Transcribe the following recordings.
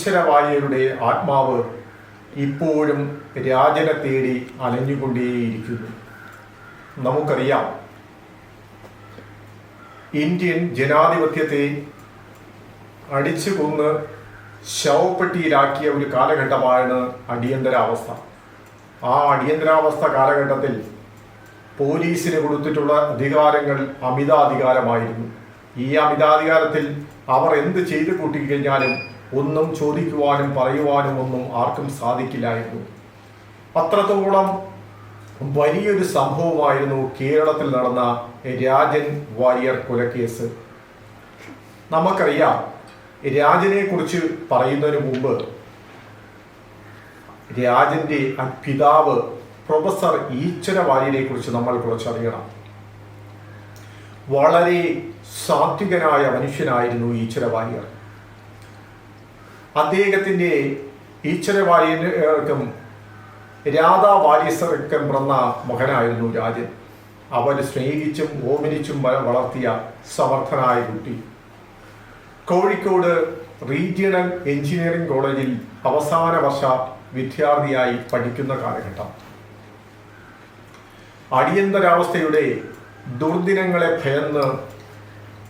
ഈശ്വരവാര്യരുടെ ആത്മാവ് ഇപ്പോഴും രാജനെ തേടി അലഞ്ഞുകൊണ്ടേയിരിക്കുന്നു. നമുക്കറിയാം ഇന്ത്യൻ ജനാധിപത്യത്തെ അടിച്ചു കൊന്ന് ശവപ്പെട്ടിയിലാക്കിയ ഒരു കാലഘട്ടമാണ് അടിയന്തരാവസ്ഥ. ആ അടിയന്തരാവസ്ഥ കാലഘട്ടത്തിൽ പോലീസിന് കൊടുത്തിട്ടുള്ള അധികാരങ്ങൾ അമിതാധികാരമായിരുന്നു. ഈ അമിതാധികാരത്തിൽ അവർ എന്ത് ചെയ്തു കൂട്ടിക്കഴിഞ്ഞാലും ഒന്നും ചോദിക്കുവാനും പറയുവാനും ഒന്നും ആർക്കും സാധിക്കില്ലായിരുന്നു. അത്രത്തോളം വലിയൊരു സംഭവമായിരുന്നു കേരളത്തിൽ നടന്ന രാജൻ വാര്യർ കൊലക്കേസ്. നമുക്കറിയാം രാജനെ കുറിച്ച് പറയുന്നതിന് മുമ്പ് രാജന്റെ പിതാവ് പ്രൊഫസർ ഈശ്വര വാര്യരെ കുറിച്ച് നമ്മൾ കുറച്ചറിയണം. വളരെ സാത്വികനായ മനുഷ്യനായിരുന്നു ഈശ്വര വാര്യർ. അദ്ദേഹത്തിന്റെ ഈശ്വര വാര്യർക്കും രാധാ വാര്യസർക്കും പിറന്ന മകനായിരുന്നു രാജൻ. അവർ സ്നേഹിച്ചും ഓമനിച്ചും വളർത്തിയ സമർത്ഥനായ കുട്ടി. കോഴിക്കോട് റീജിയണൽ എഞ്ചിനീയറിംഗ് കോളേജിൽ അവസാന വർഷ വിദ്യാർത്ഥിയായി പഠിക്കുന്ന കാലഘട്ടം. അടിയന്തരാവസ്ഥയുടെ ദുർദിനങ്ങളെ ഭയന്ന്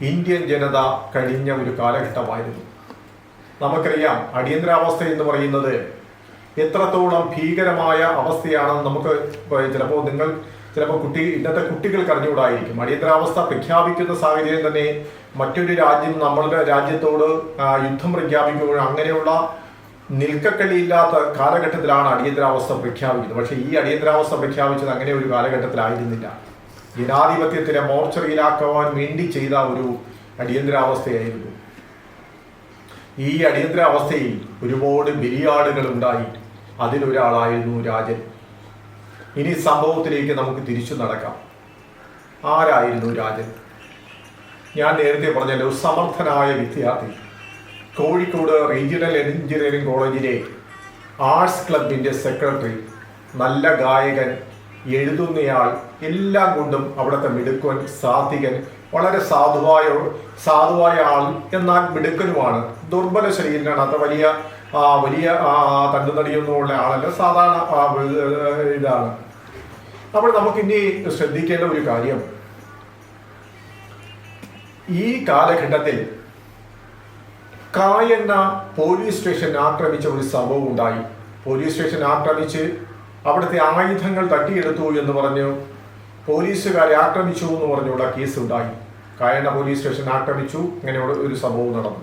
ഇന്ത്യൻ ജനത കഴിഞ്ഞ ഒരു കാലഘട്ടമായിരുന്നു. നമുക്കറിയാം അടിയന്തരാവസ്ഥ എന്ന് പറയുന്നത് എത്രത്തോളം ഭീകരമായ അവസ്ഥയാണെന്ന് നമുക്ക് ചിലപ്പോൾ നിങ്ങൾ ചിലപ്പോൾ കുട്ടി ഇന്നത്തെ കുട്ടികൾക്ക് അറിഞ്ഞുകൂടായിരിക്കും. അടിയന്തരാവസ്ഥ പ്രഖ്യാപിക്കുന്ന സാഹചര്യം തന്നെ മറ്റൊരു രാജ്യം നമ്മളുടെ രാജ്യത്തോട് യുദ്ധം പ്രഖ്യാപിക്കുമ്പോൾ അങ്ങനെയുള്ള നിൽക്കക്കളിയില്ലാത്ത കാലഘട്ടത്തിലാണ് അടിയന്തരാവസ്ഥ പ്രഖ്യാപിക്കുന്നത്. പക്ഷെ ഈ അടിയന്തരാവസ്ഥ പ്രഖ്യാപിച്ചത് അങ്ങനെ ഒരു കാലഘട്ടത്തിലായിരുന്നില്ല. ജനാധിപത്യത്തിനെ മോർച്ചറിയിലാക്കുവാൻ വേണ്ടി ചെയ്ത ഒരു അടിയന്തരാവസ്ഥയായിരുന്നു. ഈ അടിയന്തരാവസ്ഥയിൽ ഒരുപാട് ബിരിയാടുകൾ ഉണ്ടായി അതിലൊരാളായിരുന്നു രാജൻ. ഇനി സംഭവത്തിലേക്ക് നമുക്ക് തിരിച്ചു നടക്കാം. ആരായിരുന്നു രാജൻ? ഞാൻ നേരത്തെ പറഞ്ഞല്ലോ സമർത്ഥനായ വിദ്യാർത്ഥി. കോഴിക്കോട് റീജിയണൽ എഞ്ചിനീയറിംഗ് കോളേജിലെ ആർട്സ് ക്ലബിന്റെ സെക്രട്ടറി. നല്ല ഗായകൻ എഴുതുന്നയാൾ എല്ലാം കൊണ്ടും അവിടുത്തെ മിടുക്കൻ സാത്വികൻ വളരെ സാധുവായ സാധുവായ ആൾ എന്നാൽ മിടുക്കനുമാണ്. ദുർബല ശരീരനാണ്. അത്ര വലിയ വലിയ തണ്ടുനടിയൊന്നും ഉള്ള ആളല്ല. സാധാരണ ഇതാണ്. അപ്പോൾ നമുക്ക് ഇനി ശ്രദ്ധിക്കേണ്ട ഒരു കാര്യം. ഈ കാലഘട്ടത്തിൽ കായണ്ണ പോലീസ് സ്റ്റേഷൻ ആക്രമിച്ച ഒരു സംഭവം ഉണ്ടായി. പോലീസ് സ്റ്റേഷൻ ആക്രമിച്ച് അവിടുത്തെ ആയുധങ്ങൾ തട്ടിയെടുത്തു എന്ന് പറഞ്ഞു. പോലീസുകാരെ ആക്രമിച്ചു എന്ന് പറഞ്ഞുള്ള കേസ് ഉണ്ടായി കായണ്ണ പോലീസ് സ്റ്റേഷൻ ആക്രമിച്ചു. ഇങ്ങനെയുള്ള ഒരു സംഭവം നടന്നു.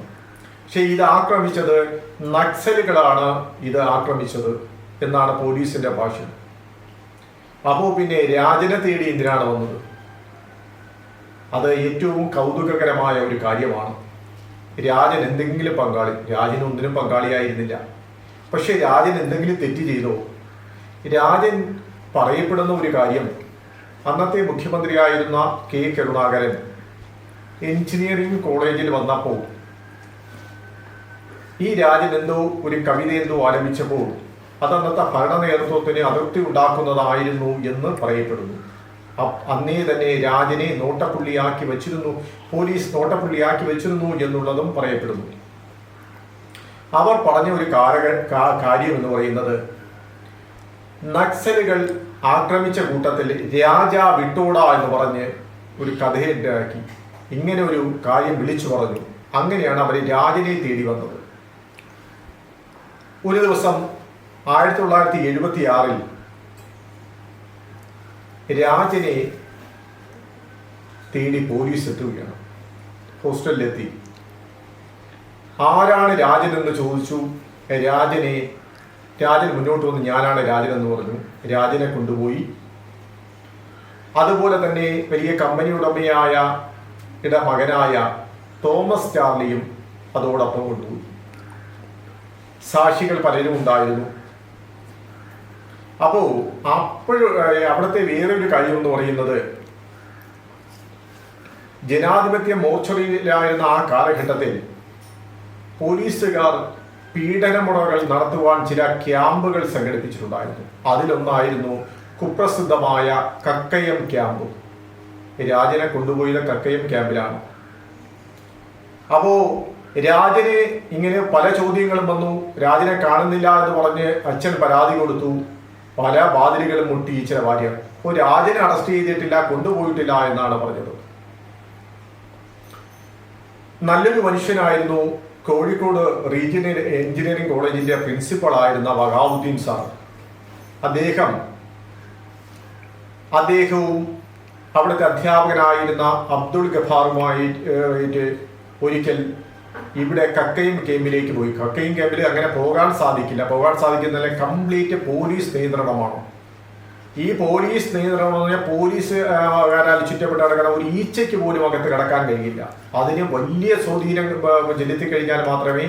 പക്ഷേ ഇത് ആക്രമിച്ചത് നക്സലുകളാണ്. ഇത് ആക്രമിച്ചത് എന്നാണ് പോലീസിന്റെ ഭാഷ അപ്പോൾ പിന്നെ രാജനെ തേടി എന്തിനാണ് വന്നത്? അത് ഏറ്റവും കൗതുകകരമായ ഒരു കാര്യമാണ്. രാജൻ എന്തെങ്കിലും പങ്കാളി രാജൻ ഒന്നിനും പങ്കാളിയായിരുന്നില്ല. പക്ഷേ രാജൻ എന്തെങ്കിലും തെറ്റ് ചെയ്തോ? രാജൻ പറയപ്പെടുന്ന ഒരു കാര്യം അന്നത്തെ മുഖ്യമന്ത്രിയായിരുന്ന കെ കരുണാകരൻ എഞ്ചിനീയറിംഗ് കോളേജിൽ വന്നപ്പോൾ ഈ രാജ്യം എന്തോ ഒരു കവിത എന്തോ ആരംഭിച്ചപ്പോൾ അത് അന്നത്തെ ഭരണ നേതൃത്വത്തിന് അതിർത്തി ഉണ്ടാക്കുന്നതായിരുന്നു എന്ന് പറയപ്പെടുന്നു. അന്നേ തന്നെ രാജനെ നോട്ടപ്പുള്ളിയാക്കി വെച്ചിരുന്നു പോലീസ് നോട്ടപ്പുള്ളിയാക്കി വെച്ചിരുന്നു എന്നുള്ളതും പറയപ്പെടുന്നു. അവർ പറഞ്ഞ ഒരു കാരക കാ- കാര്യം എന്ന് പറയുന്നത് നക്സലുകൾ ആക്രമിച്ച കൂട്ടത്തിൽ രാജ വിട്ടോട എന്ന് പറഞ്ഞ് ഒരു കഥയുണ്ടാക്കി ഇങ്ങനെ ഒരു കാര്യം വിളിച്ചു പറഞ്ഞു. അങ്ങനെയാണ് അവർ രാജനെ തേടി വന്നത്. ഒരു ദിവസം ആയിരത്തി തൊള്ളായിരത്തി എഴുപത്തി ആറിൽ രാജനെ തേടി പോലീസ് എത്തുകയാണ്. ഹോസ്റ്റലിലെത്തി. ആരാണ് രാജനെന്ന് ചോദിച്ചു. രാജനെ രാജൻ മുന്നോട്ട് വന്ന് ഞാനാണ് രാജൻ എന്ന് പറഞ്ഞു. രാജനെ കൊണ്ടുപോയി. അതുപോലെ തന്നെ വലിയ കമ്പനി ഉടമയായ ഇട മകനായ തോമസ് ചാർലിയും അതോടൊപ്പം കൊണ്ടുപോയി. സാക്ഷികൾ പലരും ഉണ്ടായിരുന്നു. അപ്പോ അപ്പോഴും അവിടുത്തെ വേറെ ഒരു കാര്യം എന്ന് പറയുന്നത് ജനാധിപത്യ മോർച്ചറിയിലായിരുന്ന ആ കാലഘട്ടത്തിൽ പോലീസുകാർ പീഡനമുറകൾ നടത്തുവാൻ ചില ക്യാമ്പുകൾ സംഘടിപ്പിച്ചിട്ടുണ്ടായിരുന്നു. അതിലൊന്നായിരുന്നു കുപ്രസിദ്ധമായ കക്കയം ക്യാമ്പ്. രാജനെ കൊണ്ടുപോയത് കക്കയം ക്യാമ്പിലാണ്. അപ്പോ രാജന് ഇങ്ങനെ പല ചോദ്യങ്ങളും വന്നു. രാജനെ കാണുന്നില്ല എന്ന് പറഞ്ഞ് അച്ഛൻ പരാതി കൊടുത്തു. പല വാതിലുകളും മുട്ടി ചില ഭാര്യ. അപ്പോൾ രാജനെ അറസ്റ്റ് ചെയ്തിട്ടില്ല കൊണ്ടുപോയിട്ടില്ല എന്നാണ് പറഞ്ഞത്. നല്ലൊരു മനുഷ്യനായിരുന്നു. കോഴിക്കോട് റീജിയണൽ എഞ്ചിനീയറിംഗ് കോളേജിന്റെ പ്രിൻസിപ്പൾ ആയിരുന്ന വഹാവുദ്ദീൻ സാർ. അദ്ദേഹം അദ്ദേഹവും അവിടുത്തെ അധ്യാപകനായിരുന്ന അബ്ദുൾ ഗഫാറുമായി ഒരിക്കൽ ഇവിടെ കക്കയും ക്യാമ്പിലേക്ക് പോയി. കക്കയും ക്യാമ്പിൽ അങ്ങനെ പോകാൻ സാധിക്കില്ല. പോകാൻ സാധിക്കുന്നില്ല കംപ്ലീറ്റ് പോലീസ് നിയന്ത്രണമാണ്. ഈ പോലീസ് നിയന്ത്രണം എന്ന് പറഞ്ഞാൽ പോലീസ് കാരാൽ ചുറ്റപ്പെട്ട് കിടക്കണം ഒരു ഈച്ചയ്ക്ക് പോലും അകത്ത് കിടക്കാൻ കഴിയില്ല. അതിന് വലിയ സ്വാധീനം ചെലുത്തി കഴിഞ്ഞാൽ മാത്രമേ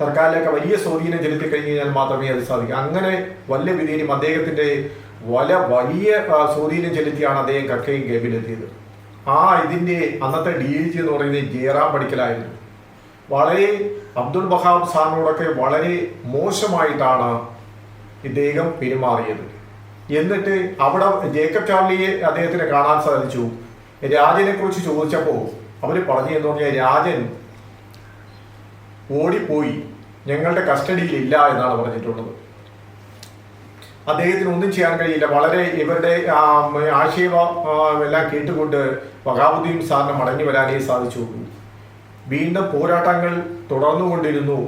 സർക്കാരിലൊക്കെ വലിയ സ്വാധീനം ചെലുത്തി കഴിഞ്ഞു കഴിഞ്ഞാൽ മാത്രമേ അത് സാധിക്കൂ. അങ്ങനെ വല്ല വിധേനും അദ്ദേഹത്തിന്റെ വല വലിയ സ്വാധീനം ചെലുത്തിയാണ് അദ്ദേഹം കക്കയും ഗേബിലെത്തിയത് ആ ഇതിന്റെ അന്നത്തെ ഡി ജി എന്ന് പറയുന്നത് ജയറാം പഠിക്കലായിരുന്നു വളരെ അബ്ദുൾ ബഹാബ് സാറിനോടൊക്കെ വളരെ മോശമായിട്ടാണ് ഇദ്ദേഹം പെരുമാറിയത്. എന്നിട്ട് അവിടെ ജേക്കബ് ചാർലിയെ അദ്ദേഹത്തിന് കാണാൻ സാധിച്ചു. രാജനെ കുറിച്ച് ചോദിച്ചപ്പോൾ അവർ പറഞ്ഞു എന്ന് പറഞ്ഞാൽ രാജൻ ഓടിപ്പോയി. ഞങ്ങളുടെ കസ്റ്റഡിയിൽ ഇല്ല എന്നാണ് പറഞ്ഞിട്ടുള്ളത്. അദ്ദേഹത്തിന് ഒന്നും ചെയ്യാൻ കഴിയില്ല. വളരെ ഇവരുടെ ആശയം എല്ലാം കേട്ടുകൊണ്ട് വഹാബുദ്ദീൻ സാറിന് മടങ്ങി വരാനേ സാധിച്ചുള്ളൂ. വീണ്ടും പോരാട്ടങ്ങൾ തുടർന്നുകൊണ്ടിരുന്നു.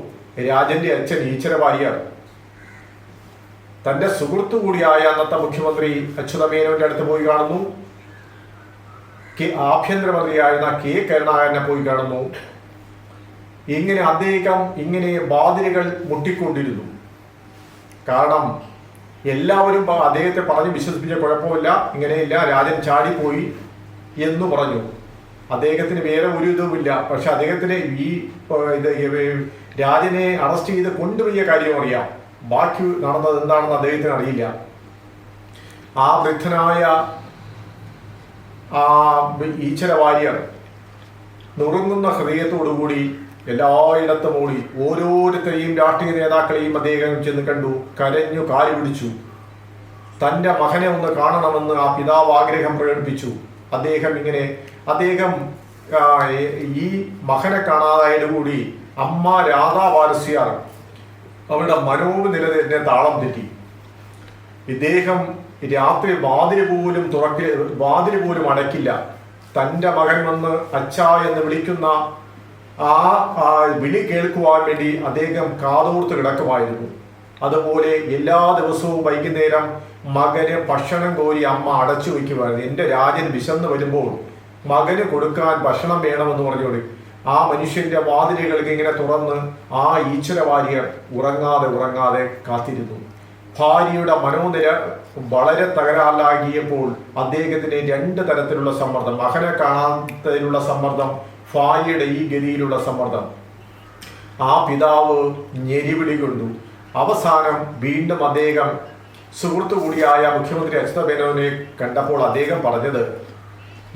രാജന്റെ അച്ഛൻ ഈശ്വര വാര്യർ തന്റെ സുഹൃത്തു കൂടിയായ അന്നത്തെ മുഖ്യമന്ത്രി അച്യുതമേനോന്റെ അടുത്ത് പോയി കാണുന്നു. കെ ആഭ്യന്തരമന്ത്രിയായിരുന്ന കെ കരുണാകരനെ പോയി കാണുന്നു. ഇങ്ങനെ അദ്ദേഹം ഇങ്ങനെ ബാതിലുകൾ മുട്ടിക്കൊണ്ടിരുന്നു. കാരണം എല്ലാവരും അദ്ദേഹത്തെ പറഞ്ഞ് വിശ്വസിപ്പിച്ച കുഴപ്പമില്ല. ഇങ്ങനെയില്ല രാജൻ ചാടിപ്പോയി എന്ന് പറഞ്ഞു. അദ്ദേഹത്തിന് വേറെ ഒരു ഇതുമില്ല. പക്ഷെ അദ്ദേഹത്തിന് ഈ ഇത് രാജനെ അറസ്റ്റ് ചെയ്ത് കൊണ്ടുപോയ കാര്യം അറിയാം. ബാക്കി നടന്നത് എന്താണെന്ന് അദ്ദേഹത്തിന് അറിയില്ല. ആ വൃദ്ധനായ ആ ഈശ്വര വാര്യർ നുറുങ്ങുന്ന ഹൃദയത്തോടുകൂടി എല്ലായിടത്തും ഓടി. ഓരോരുത്തരെയും രാഷ്ട്രീയ നേതാക്കളെയും അദ്ദേഹം ചെന്ന് കണ്ടു കരഞ്ഞു കാലി പിടിച്ചു. തന്റെ മകനെ ഒന്ന് കാണണമെന്ന് ആ പിതാവ് ആഗ്രഹം പ്രകടിപ്പിച്ചു. അദ്ദേഹം ഇങ്ങനെ അദ്ദേഹം ഈ മകനെ കാണാതായതുകൂടി അമ്മ രാധാ വാരസ്യാർ അവരുടെ മനോനില എന്നെ താളം തെറ്റി. ഇദ്ദേഹം രാത്രി വാതിൽ പോലും തുറക്ക വാതിൽ പോലും അടയ്ക്കില്ല. തന്റെ മകൻ വന്ന് അച്ഛ എന്ന് വിളിക്കുന്ന ആ വിളി കേൾക്കുവാൻ വേണ്ടി അദ്ദേഹം കാതോർത്ത് കിടക്കുമായിരുന്നു. അതുപോലെ എല്ലാ ദിവസവും വൈകുന്നേരം മകന് ഭക്ഷണം കോരി അമ്മ അടച്ചു വയ്ക്കുമായിരുന്നു. എന്റെ രാജൻ വിശന്ന് വരുമ്പോൾ മകന് കൊടുക്കാൻ ഭക്ഷണം വേണമെന്ന് പറഞ്ഞോട് ആ മനുഷ്യന്റെ വാതിലുകൾക്ക് ഇങ്ങനെ തുറന്ന് ആ ഈശ്വര വാര്യർ ഉറങ്ങാതെ ഉറങ്ങാതെ കാത്തിരുന്നു. ഭാര്യയുടെ മനോനില വളരെ തകരാറിലാകിയപ്പോൾ അദ്ദേഹത്തിന് രണ്ട് തരത്തിലുള്ള സമ്മർദ്ദം. മകനെ കാണാത്തതിലുള്ള സമ്മർദ്ദം ഭാര്യയുടെ ഈ ഗതിയിലുള്ള സമ്മർദ്ദം. ആ പിതാവ് ഞെരിവിളി കൊണ്ടു. അവസാനം വീണ്ടും അദ്ദേഹം സുഹൃത്തു കൂടിയായ മുഖ്യമന്ത്രി അച്യുത മേനോനെ കണ്ടപ്പോൾ അദ്ദേഹം പറഞ്ഞത്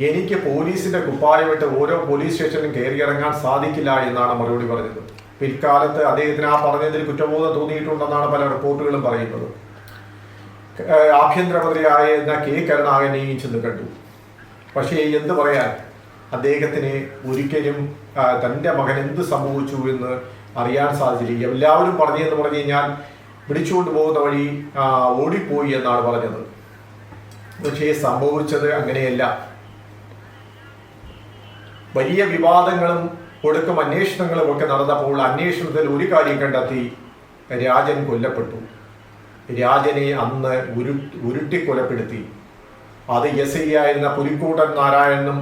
എനിക്ക് പോലീസിന്റെ കുപ്പായമിട്ട് ഓരോ പോലീസ് സ്റ്റേഷനിലും കയറിയിറങ്ങാൻ സാധിക്കില്ല എന്നാണ് മറുപടി പറഞ്ഞത്. പിൽക്കാലത്ത് അദ്ദേഹത്തിന് ആ പറഞ്ഞതിൽ കുറ്റബോധം തോന്നിയിട്ടുണ്ടെന്നാണ് പല റിപ്പോർട്ടുകളും പറയുന്നത്. ആഭ്യന്തരമന്ത്രിയായിരുന്ന കെ. കരുണാകരനെയും ചെന്ന് കണ്ടു. പക്ഷേ എന്ത് പറയാൻ? അദ്ദേഹത്തിന് ഒരിക്കലും തന്റെ മകൻ എന്ത് സംഭവിച്ചു എന്ന് അറിയാൻ സാധിച്ചില്ല. എല്ലാവരും പറഞ്ഞതെന്ന് പറഞ്ഞു കഴിഞ്ഞാൽ പിടിച്ചുകൊണ്ട് പോകുന്ന വഴി ഓടിപ്പോയി എന്നാണ് പറഞ്ഞത്. പക്ഷേ സംഭവിച്ചത് അങ്ങനെയല്ല. വലിയ വിവാദങ്ങളും ഒടുക്കം അന്വേഷണങ്ങളും ഒക്കെ നടന്നപ്പോൾ അന്വേഷണത്തിൽ ഒരു കാര്യം കണ്ടെത്തി രാജൻ കൊല്ലപ്പെട്ടു. രാജനെ അന്ന് ഉരു ഉരുട്ടി കൊലപ്പെടുത്തി. അത് എസ് ഐ ആയിരുന്ന പുലിക്കൂട്ടൻ നാരായണനും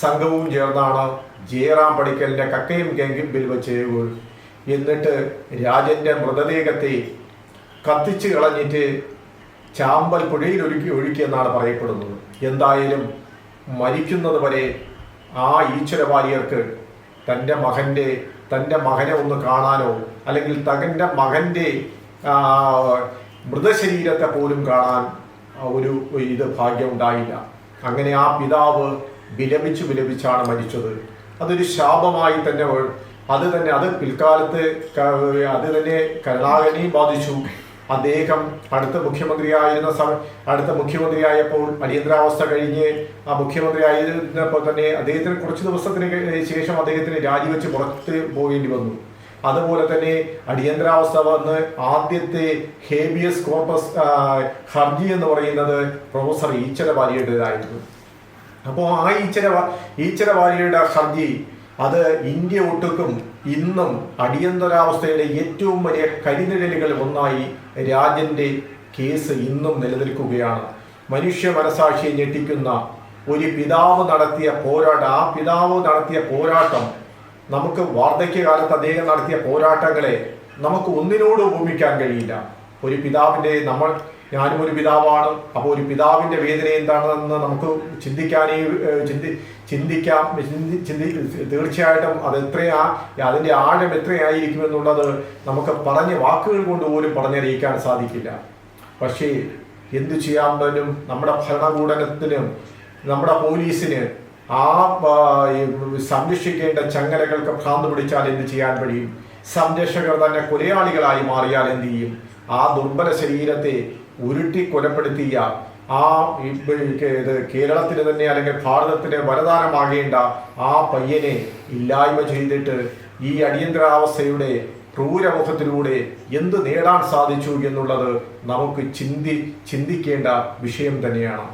സംഘവും ചേർന്നാണ് ജയറാം പടിക്കലിന്റെ കക്കയും കെങ്കിമ്പിൽ വെച്ച് എന്നിട്ട് രാജന്റെ മൃതദേഹത്തെ കത്തിച്ച് കളഞ്ഞിട്ട് ചാമ്പൽ പുഴയിൽ ഒഴുക്കി ഒഴുക്കിയെന്നാണ് പറയപ്പെടുന്നത്. എന്തായാലും മരിക്കുന്നത് വരെ ആ ഈശ്വര വാര്യർക്ക് തന്റെ മകന്റെ തന്റെ മകനെ ഒന്ന് കാണാനോ അല്ലെങ്കിൽ തകന്റെ മകന്റെ മൃതശരീരത്തെ പോലും കാണാൻ ഒരു ഇത് ഭാഗ്യം ഉണ്ടായില്ല അങ്ങനെ ആ പിതാവ് വിലപിച്ചു വിലപിച്ചാണ് മരിച്ചത്. അതൊരു ശാപമായി തന്നെ അത് തന്നെ അത് പിൽക്കാലത്ത് അത് തന്നെ കരുണാകനെയും ബാധിച്ചു. അദ്ദേഹം അടുത്ത മുഖ്യമന്ത്രിയായിരുന്ന സമ അടുത്ത മുഖ്യമന്ത്രിയായപ്പോൾ അടിയന്തരാവസ്ഥ കഴിഞ്ഞ് ആ മുഖ്യമന്ത്രി ആയിരുന്നപ്പോൾ തന്നെ അദ്ദേഹത്തിന് കുറച്ച് ദിവസത്തിന് ശേഷം അദ്ദേഹത്തിന് രാജിവെച്ച് പുറത്ത് പോകേണ്ടി വന്നു. അതുപോലെ തന്നെ അടിയന്തരാവസ്ഥ വന്ന് ആദ്യത്തെ ഹേബിയസ് കോർപ്പസ് ഹർജി എന്ന് പറയുന്നത് പ്രൊഫസർ ഈച്ചര വാര്യയുടേതായിരുന്നു അപ്പോൾ ആ ഈച്ചര ഈച്ചര വാര്യയുടെ ഹർജി അത് ഇന്ത്യ ഒട്ടുക്കും ഇന്നും അടിയന്തരാവസ്ഥയുടെ ഏറ്റവും വലിയ കരിനിഴലുകൾ ഒന്നായി രാജന്റെ കേസ് ഇന്നും നിലനിൽക്കുകയാണ്. മനുഷ്യ മനസാക്ഷിയെ ഞെട്ടിക്കുന്ന ഒരു പിതാവ് നടത്തിയ പോരാട്ടം ആ പിതാവ് നടത്തിയ പോരാട്ടം നമുക്ക് വാർദ്ധക്യകാലത്ത് അദ്ദേഹം നടത്തിയ പോരാട്ടങ്ങളെ നമുക്ക് ഒന്നിനോട് ഉപമിക്കാൻ കഴിയില്ല. ഒരു പിതാവിന്റെ നമ്മൾ ഞാനും ഒരു പിതാവാണ്. അപ്പോൾ ഒരു പിതാവിന്റെ വേദന എന്താണെന്ന് നമുക്ക് ചിന്തിക്കാനേ ചിന്തി ചിന്തിക്കാം ചിന്തി തീർച്ചയായിട്ടും അത് എത്രയാ അതിന്റെ ആഴം എത്രയായിരിക്കും എന്നുള്ളത് നമുക്ക് പറഞ്ഞ വാക്കുകൾ കൊണ്ട് പോലും പറഞ്ഞറിയിക്കാൻ സാധിക്കില്ല. പക്ഷേ എന്തു ചെയ്യാൻ പറ്റും നമ്മുടെ ഭരണകൂടത്തിനും നമ്മുടെ പോലീസിന് ആ സംരക്ഷിക്കേണ്ട ചങ്ങലകൾക്ക് ഭ്രാന്ത് പിടിച്ചാൽ എന്ത് ചെയ്യാൻ കഴിയും? സംരക്ഷകർ തന്നെ കൊലയാളികളായി മാറിയാൽ എന്ത് ചെയ്യും? ആ ദുർബല ശരീരത്തെ ഉരുട്ടി കൊലപ്പെടുത്തിയ ആ ഇത് കേരളത്തിന് തന്നെ അല്ലെങ്കിൽ ഭാരതത്തിന് വരദാനമാകേണ്ട ആ പയ്യനെ ഇല്ലായ്മ ചെയ്തിട്ട് ഈ അടിയന്തരാവസ്ഥയുടെ ക്രൂരമുഖത്തിലൂടെ എന്ത് നേടാൻ സാധിച്ചു എന്നുള്ളത് നമുക്ക് ചിന്തി ചിന്തിക്കേണ്ട വിഷയം തന്നെയാണ്.